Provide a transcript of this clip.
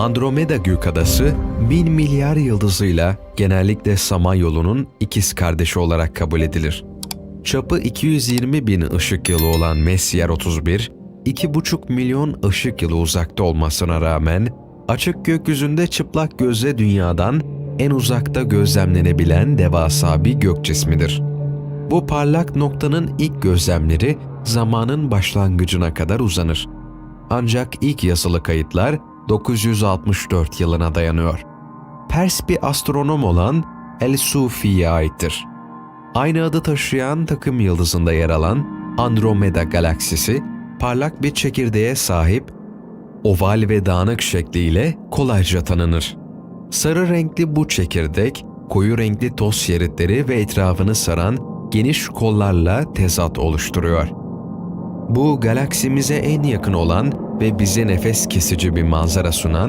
Andromeda Gökadası, bin milyar yıldızıyla genellikle Samanyolu'nun ikiz kardeşi olarak kabul edilir. Çapı 220 bin ışık yılı olan Messier 31, 2,5 milyon ışık yılı uzakta olmasına rağmen açık gökyüzünde çıplak gözle dünyadan en uzakta gözlemlenebilen devasa bir gök cismidir. Bu parlak noktanın ilk gözlemleri zamanın başlangıcına kadar uzanır. Ancak ilk yazılı kayıtlar 964 yılına dayanıyor. Pers bir astronom olan El-Sufi'ye aittir. Aynı adı taşıyan takım yıldızında yer alan Andromeda galaksisi parlak bir çekirdeğe sahip, oval ve dağınık şekliyle kolayca tanınır. Sarı renkli bu çekirdek, koyu renkli toz şeritleri ve etrafını saran geniş kollarla tezat oluşturuyor. Bu galaksimize en yakın olan ve bize nefes kesici bir manzara sunan